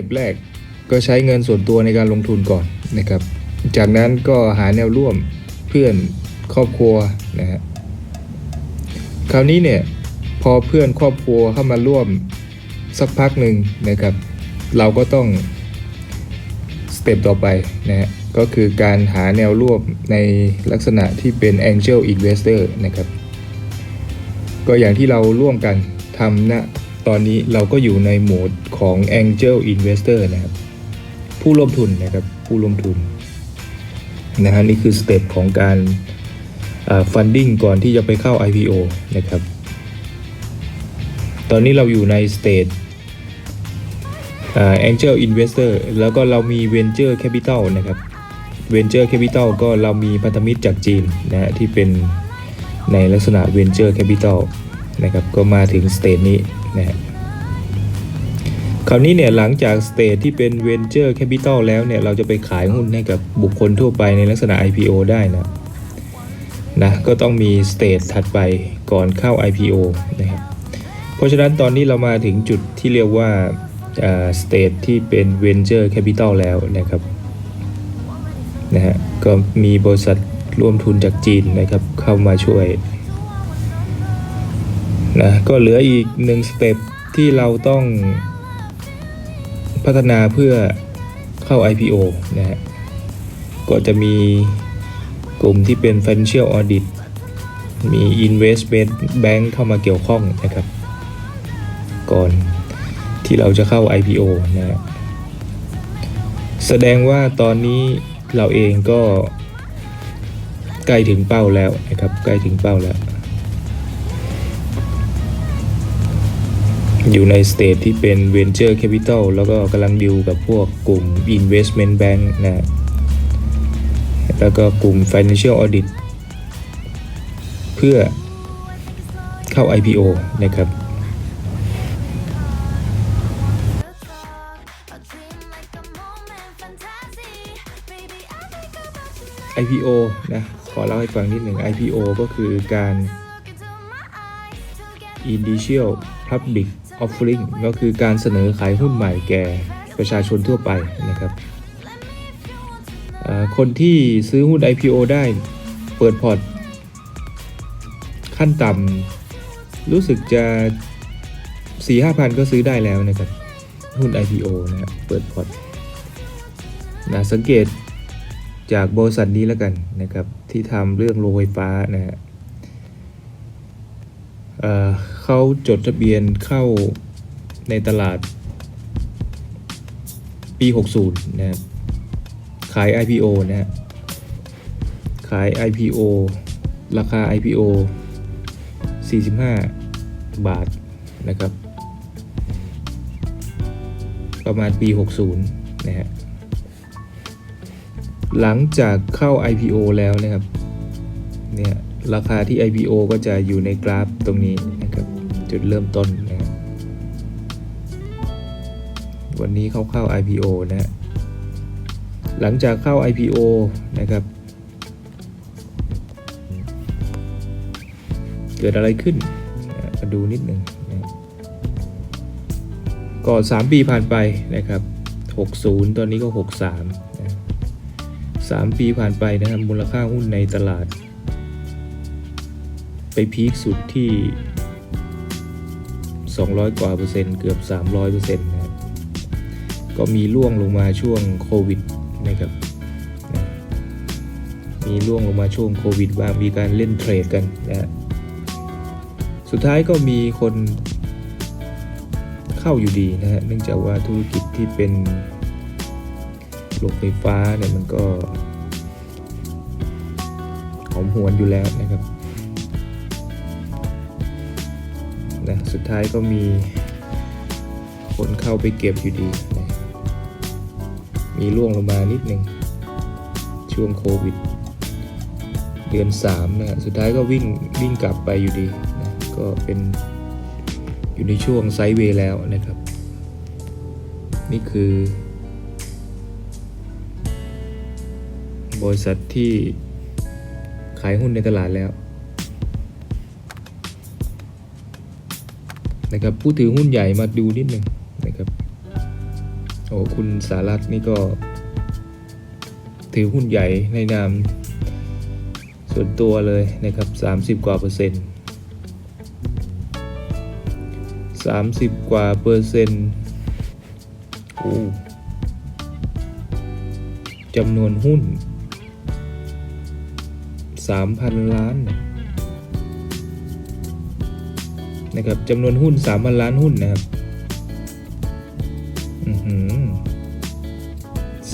ต็ปแรกก็ใช้เงินส่วนตัวในการลงทุนก่อนนะครับ จากนั้นก็หาแนวร่วมเพื่อนครอบครัวนะฮะคราวนี้เนี่ยพอเพื่อนครอบครัวเข้ามาร่วมสักพักหนึ่งนะครับ เราก็ต้องสเต็ปต่อไปนะฮะก็คือการหาแนวร่วมในลักษณะที่เป็น Angel Investor นะครับ ก็อย่างที่เราร่วมกันทำนะ ตอนนี้เราก็อยู่ในโหมดของ Angel Investor นะครับ ผู้ร่วมทุนนะครับ ผู้ร่วมทุนนะฮะนี่คือสเต็ปของการฟันดิ้งก่อนที่จะไปเข้า IPO นะครับ ตอนนี้เราอยู่ในสเตจ Angel Investor แล้วก็เรามี Venture Capital นะครับ Venture Capital ก็เรามีพันธมิตรจากจีนนะฮะที่เป็นในลักษณะ Venture Capital นะครับก็มาถึงสเตจนี้นะฮะคราวนี้เนี่ยหลังจากสเตจที่เป็น Venture Capital แล้วเนี่ยเราจะไปขายหุ้นให้กับบุคคลทั่วไปในลักษณะ IPO ได้นะนะก็ต้องมีสเตจถัดไปก่อนเข้า IPO นะครับเพราะฉะนั้นตอนนี้เรามาถึงจุดที่เรียกว่าสเตจที่เป็น Venture Capital แล้วนะครับนะฮะก็มีบริษัทร่วมทุนจากจีนนะครับเข้ามาช่วย นะก็เหลืออีกหนึ่งสเต็ปที่เราต้องพัฒนาเพื่อเข้า IPO นะฮะก็จะมีกลุ่มที่เป็น Financial Audit มี Investment Bank เข้ามาเกี่ยวข้องนะครับ ก่อนที่เราจะเข้า IPO นะฮะแสดงว่าตอนนี้เราเองก็ใกล้ถึงเป้าแล้วนะครับใกล้ถึงเป้าแล้ว อยู่ในสเตจที่เป็น Venture Capital แล้วก็กำลังดิวกับพวกกลุ่ม Investment Bank นะฮะแล้วก็กลุ่ม Financial Audit เพื่อเข้า IPO นะครับ IPO นะ ขอเล่าให้ฟังนิดหนึ่ง IPO ก็คือการ Initial Public Offering ก็คือการเสนอขายหุ้นใหม่แก่ประชาชนทั่วไปนะครับคนที่ซื้อหุ้น IPO ได้เปิดพอร์ตขั้นต่ำรู้สึกจะ4 5พันก็ซื้อได้แล้วนะครับ หุ้น IPO นะเปิดพอร์ตนะสังเกตจากบริษัทนี้แล้วกันนะครับ ที่ทำเรื่องโรงไฟฟ้านะฮะ เขาจดทะเบียนเข้าในตลาดปี 60 นะครับ ขาย IPO นะฮะ ขาย IPO ราคา IPO 45 บาทนะครับ ประมาณปี 60 นะฮะ หลังจากเข้า IPO แล้วนะครับ เนี่ย ราคาที่ IPO ก็จะอยู่ในกราฟตรงนี้นะครับ จุดเริ่มต้นนะวันนี้เขาเข้า IPO นะฮะหลังจากเข้า IPO นะครับ เกิดอะไรขึ้นมาดูนิดหนึ่งนะก่อน 3 ปีผ่านไปนะครับ 60 ตอนนี้ก็ 63นะ3ปีผ่านไปนะครับมูลค่าหุ้นในตลาด พีคสุดที่ 200 กว่าเปอร์เซ็นต์เกือบ 300เปอร์เซ็นต์นะก็มีล่วงลงมาช่วงโควิดนะครับมีล่วงลงมาช่วงโควิดบ้างมีการเล่นเทรดกันนะสุดท้ายก็มีคนเข้าอยู่ดีนะฮะเนื่องจากว่าธุรกิจที่เป็นโรงไฟฟ้าเนี่ยมันก็หอมหวนอยู่แล้ว ท้ายก็มีคนเข้าไปเก็บอยู่ดี มีร่วงลงมานิดหนึ่งช่วงโควิด เดือน3นะสุดท้ายก็วิ่งวิ่งกลับไปอยู่ดีนะก็เป็นอยู่ในช่วงไซด์เวย์แล้วนะครับ นี่คือ บริษัทที่ขายหุ้นในตลาดแล้ว นะครับผู้ถือหุ้นใหญ่มาดูนิดหนึ่งนะครับโอ้คุณสารัตน์นี่ก็ ถือหุ้นใหญ่ในนามส่วนตัวเลยนะครับ 30 กว่าเปอร์เซ็นต์ 30 กว่าเปอร์เซ็นต์โอ้จำนวนหุ้น 3,000 ล้านนะ ครับจำนวนหุ้น3,000ล้านหุ้นนะครับ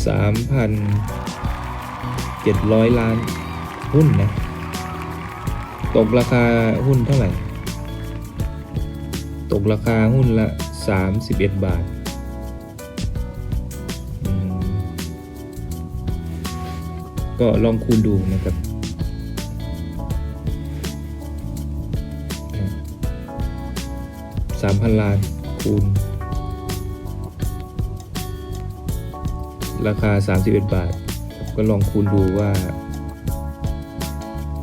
สามพันเจ็ดร้อยล้านหุ้นนะ ตกราคาหุ้นเท่าไหร่ ตกราคาหุ้นละ31บาทอืมก็ลองคูณดูนะครับ สามพันล้านคูณ ราคา 31 บาท ก็ลองคูณดูว่า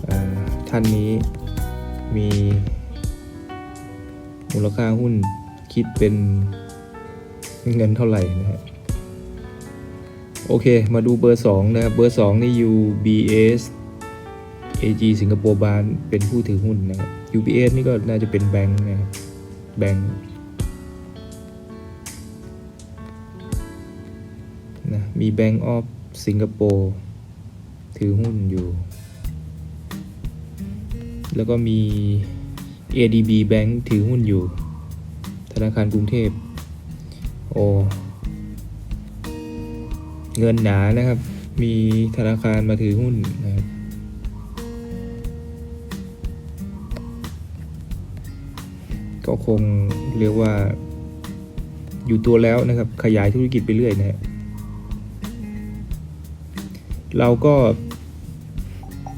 อ่า ท่านนี้มีมูลค่าหุ้นคิดเป็นเงินเท่าไหร่นะฮะโอเค มาดูเบอร์ 2 นะครับ เบอร์ 2 นี่ UBS AG สิงคโปร์บานเป็นผู้ถือหุ้นนะครับ UBS นี่ก็น่าจะเป็นแบงค์นะครับ แบงค์นะมี Bank of Singapore ถือหุ้นอยู่ แล้วก็มี ADB Bank ถือหุ้นอยู่ ธนาคารกรุงเทพ โอ เงินหนานะครับ มีธนาคารมาถือหุ้นนะครับ ก็คงเรียกว่า อยู่ตัวแล้วนะครับ ขยายธุรกิจไปเรื่อยนะฮะเราก็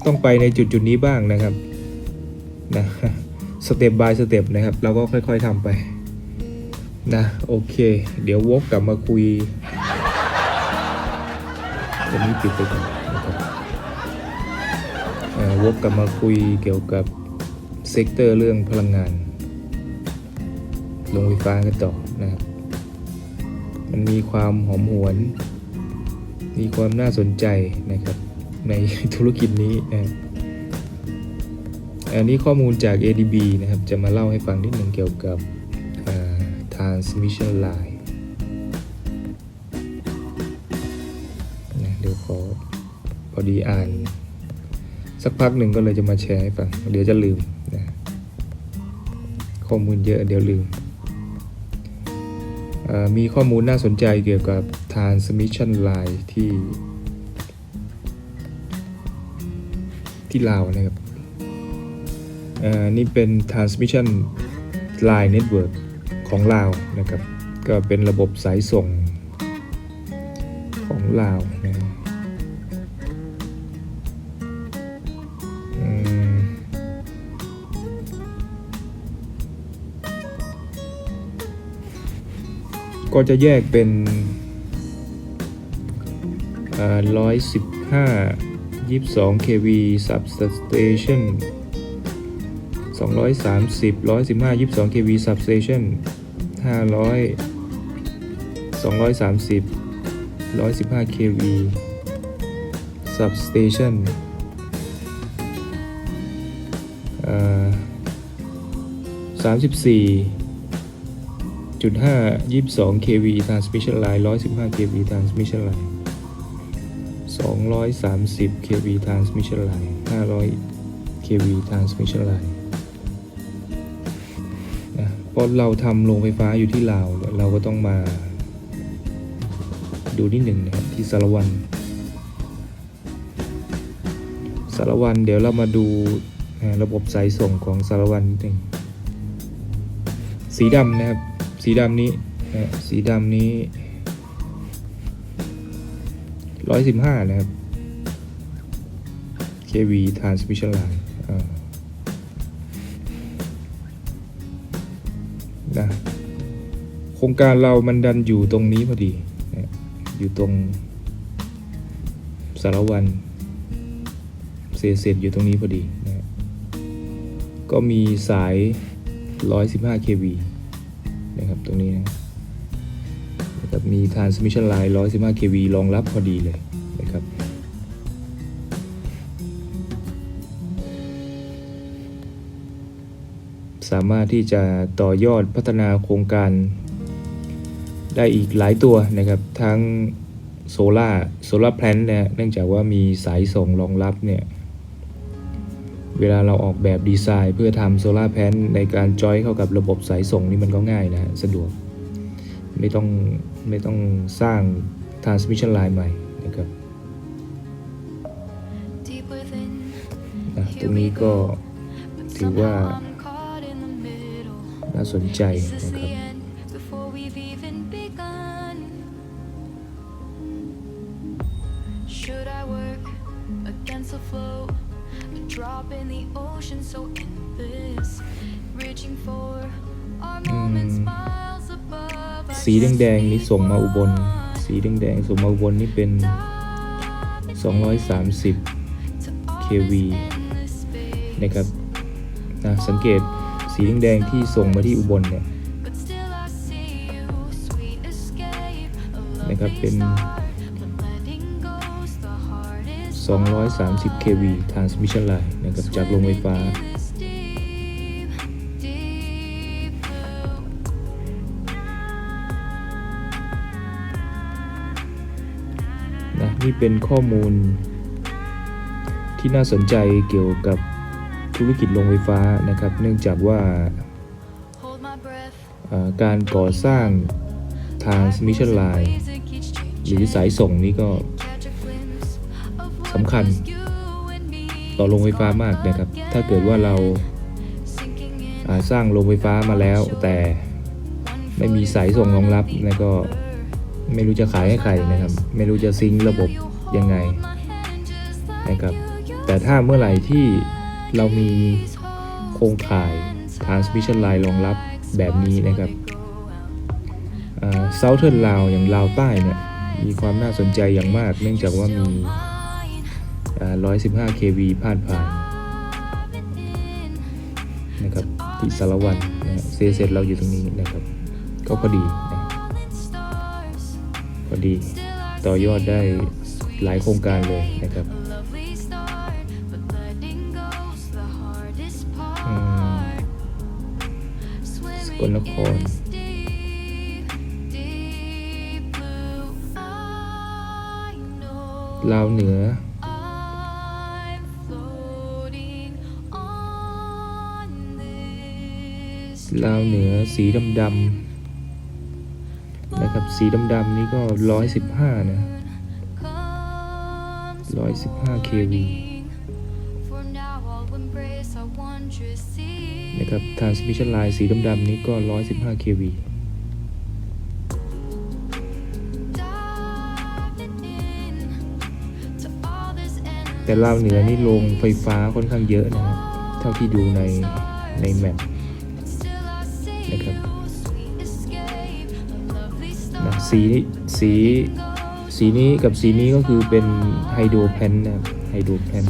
ต้องไปในจุดจุดๆนี้บ้างนะครับนะสเต็ปบายสเต็ปนะครับ เราก็ค่อย ๆทำไปนะโอเค เดี๋ยววกกลับมาคุยตัวนี้ปิดไปก่อนนะครับวกกลับมาคุยเกี่ยวกับเซกเตอร์เรื่องพลังงาน โรงไฟฟ้ากันต่อนะครับ มันมีความหอมหวน มีความน่าสนใจนะครับ ในธุรกิจนี้นะอันนี้ข้อมูลจาก ADB นะครับ จะมาเล่าให้ฟังนิดหนึ่งเกี่ยวกับ transmission line นะเดี๋ยวขอพอดีอ่าน สักพักหนึ่งก็เลยจะมาแชร์ให้ฟัง เดี๋ยวจะลืมนะข้อมูลเยอะเดี๋ยวลืม มีข้อมูลน่าสนใจเกี่ยวกับ transmission line ที่ ที่ลาวนะครับอ่อนี่เป็น transmission line network ของลาวนะครับ ก็เป็นระบบสายส่งของลาวนะ ก็จะแยกเป็นร้อยสิบห้ายี่สิบสอง kV substation สองร้อยสามสิบร้อยสิบห้ายี่สิบสอง kV substation ห้าร้อยสองร้อยสามสิบร้อยสิบห้า kV substation สามสิบสี่ายี่สิบส อง kV transmission line ร้อยสิบห้า kV transmission line สองร้อยสามสิบ kV transmission line ห้าร้อย kV transmission line นะพราะเราทำโรงไฟฟ้าอยู่ที่ลาวเราก็ต้องมาดูนิดหนึ่งนะครับที่สารวัน สารวันเดี๋ยวเรามาดูระบบสายส่งของสารวันนิดหนึ่งสีดำนะครับ สีดำนี้นะสีดำนี้ร้อยสิบห้านะครับ kV transmission line อ่านะโครงการเรามันดันอยู่ตรงนี้พอดีนะอยู่ตรงสารวันเศษเศษอยู่ตรงนี้พอดีนะก็มีสาย 115 kV นะครับตรงนี้นะครับมี transmission line 115 kV รองรับพอดีเลยนะครับสามารถที่จะต่อยอดพัฒนาโครงการ ได้อีกหลายตัวนะครับ ทั้งโซล่าโซล่าแพลนเนี่ยเนื่องจากว่ามีสายส่งรองรับเนี่ย เวลาเราออกแบบดีไซน์ เพื่อทำโซลาร์แพนในการจอยเข้ากับระบบสายส่งนี่มันก็ง่ายนะฮะสะดวก ไม่ต้องไม่ต้องสร้าง transmission line ใหม่นะครับ Deep within, นะตรงนี้ก็ but ถือว่า somehow I'm caught in the middle. น่าสนใจ Is this นะครับ สีแดงๆนี่ส่งมาอุบล สีแดงๆส่งมาอุบลนี่เป็น 230 kV นะครับนะสังเกตสีแดงๆที่ส่งมาที่อุบลเนี่ยนะครับเป็น 230 kV transmission line นะครับจากโรงไฟฟ้า นี่เป็นข้อมูล ที่น่าสนใจเกี่ยวกับธุรกิจโรงไฟฟ้านะครับ เนื่องจากว่าการก่อสร้าง transmission line music keeps หรือสายส่งนี้ก็สำคัญ ต่อโรงไฟฟ้ามากนะครับ ถ้าเกิดว่าเราาสร้างโรงไฟฟ้ามาแล้ว แต่ไม่มีสายส่งรองรับแล้วก็ ไม่รู้จะขายให้ใครนะครับ ไม่รู้จะซิงระบบยังไงนะครับ แต่ถ้าเมื่อไหร่ที่เรามีโครงข่าย transmission line รองรับแบบนี้นะครับอ่า Southern ลาวอย่างลาวใต้เนี่ยมีความน่าสนใจอย่างมาก เนื่องจากว่ามีอ่า115 kV พาดผ่านนะครับที่สารวันนะฮะเซเสร็จเราอยู่ตรงนี้นะครับ ก็พอดีนะ ก็ดี ต่อยอดได้หลายโครงการเลยนะครับสกลนครลาวเหนือลาวเหนือสีดำดำ นะครับ สีดำๆนี้ก็ร้อยสิบห้านะ comes ร้อยสิบห้า kV นะครับ transmission line สีดำๆนี้ก็ร้อยสิบห้า kV แต่ลาวเหนือนี่โรงไฟฟ้าค่อนข้างเยอะนะครับ เท่าที่ดูในในแมปนะครับ สีนี้สีสีนี้กับสีนี้ก็คือเป็นไฮโดรแพนนะครับไฮโดรแพน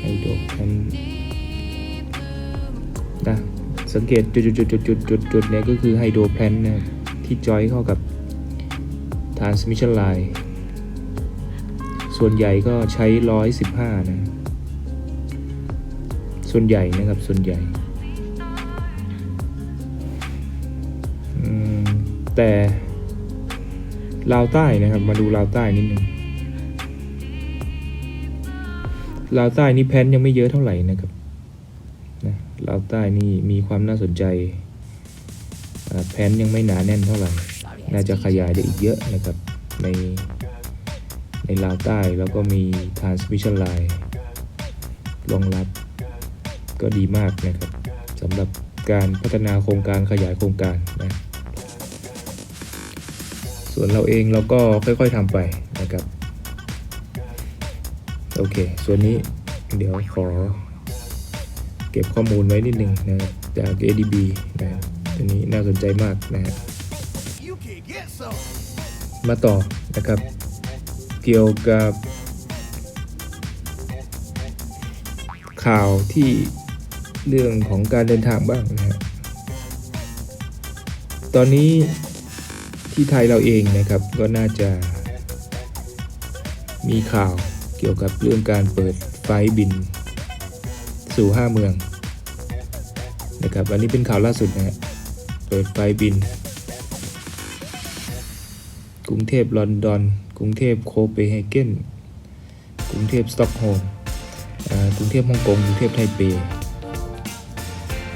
ไฮโดรแพนนะสังเกตจุดจุดจุดจุดจุดจุดเนี่ยก็คือไฮโดรแพนนะที่จอยเข้ากับ transmission line ส่วนใหญ่ก็ใช้ 115 นะ ส่วนใหญ่นะครับ ส่วนใหญ่ อืม แต่ลาวใต้นะครับ มาดูลาวใต้นิดนึงลาวใต้นี่แพนยังไม่เยอะเท่าไหร่นะครับนะลาวใต้นี่มีความน่าสนใจแผนยังไม่หนาแน่นเท่าไหร่ น่าจะขยายได้อีกเยอะนะครับ ในในลาวใต้แล้วก็มี transmission line รองรับก็ดีมากนะครับสำหรับการพัฒนาโครงการขยายโครงการนะ ส่วนเราเองเราก็ค่อยๆทำไปนะครับ โอเค ส่วนนี้เดี๋ยวขอเก็บข้อมูลไว้นิดนึงนะครับจาก ADB นะครับตัวนี้น่าสนใจมากนะฮะมาต่อนะครับ เกี่ยวกับ ข่าวที่เรื่องของการเดินทางบ้างนะฮะตอนนี้ ที่ไทยเราเองนะครับก็น่าจะ มีข่าวเกี่ยวกับเรื่องการเปิดไฟล์บิน สู่ 5 เมืองนะครับอันนี้เป็นข่าวล่าสุดนะฮะเปิดไฟล์บิน กรุงเทพลอนดอน กรุงเทพโคเปนเฮเกนกรุงเทพสต็อกโฮล์มกรุงเทพฮ่องกงกรุงเทพไทเป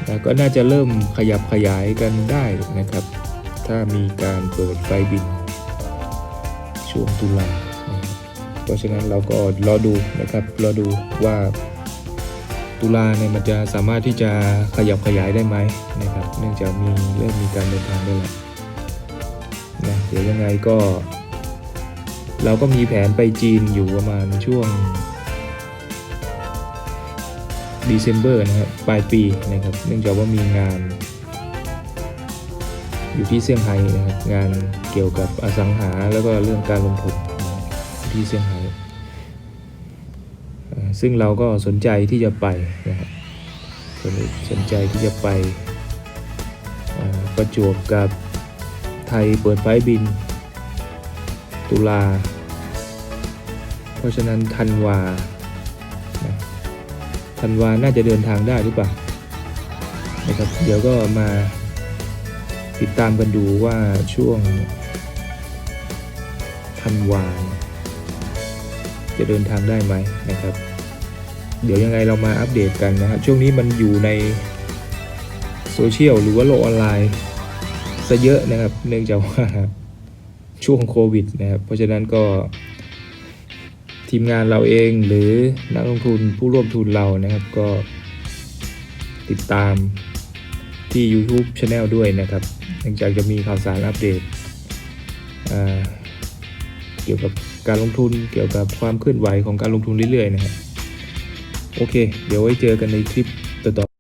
แล้วก็น่าจะเริ่มขยับขยายกันได้นะครับ ถ้ามีการเปิดไฟบินช่วงตุลาเพราะฉะนั้นเราก็รอดูนะครับรอดูว่าตุลาเนี่ยมันจะสามารถที่จะขยับขยายได้ไหมนะครับเนื่องจากมีเริ่มมีการเดินทางได้แล้วนะเดี๋ยวยังไงก็ เราก็มีแผนไปจีนอยู่ประมาณช่วง December นะครับปลายปีนะครับ เนื่องจากว่ามีงาน อยู่ที่เซี่ยงไฮ้นะครับงานเกี่ยวกับอสังหาแล้วก็เรื่องการลงทุนที่เซี่ยงไฮ้ซึ่งเราก็สนใจที่จะไปนะครับสนใจที่จะไปประจวบกับไทยเปิดไฟบิน ตุลา เพราะฉะนั้นธันวาธันวาน่าจะเดินทางได้หรือเปล่านะครับเดี๋ยวก็มา ติดตามกันดูว่าช่วงธันวาจะเดินทางได้ไหมนะครับ เดี๋ยวยังไงเรามาอัปเดตกันนะครับช่วงนี้มันอยู่ในโซเชียลหรือว่าโลกออนไลน์ซะเยอะนะครับ เนื่องจากว่าช่วงโควิดนะครับ เพราะฉะนั้นก็ทีมงานเราเองหรือนักลงทุนผู้ร่วมทุนเรานะครับก็ติดตามที่ YouTube Channel ด้วยนะครับ นื่องจากจะมีข่าวสารอัปเดตเกี่ยวกับการลงทุนเกี่ยวกับความเคลื่อนไหวของการลงทุนเรื่อยๆนะครับโอเค เดี๋ยวไว้เจอกันในคลิปต่อ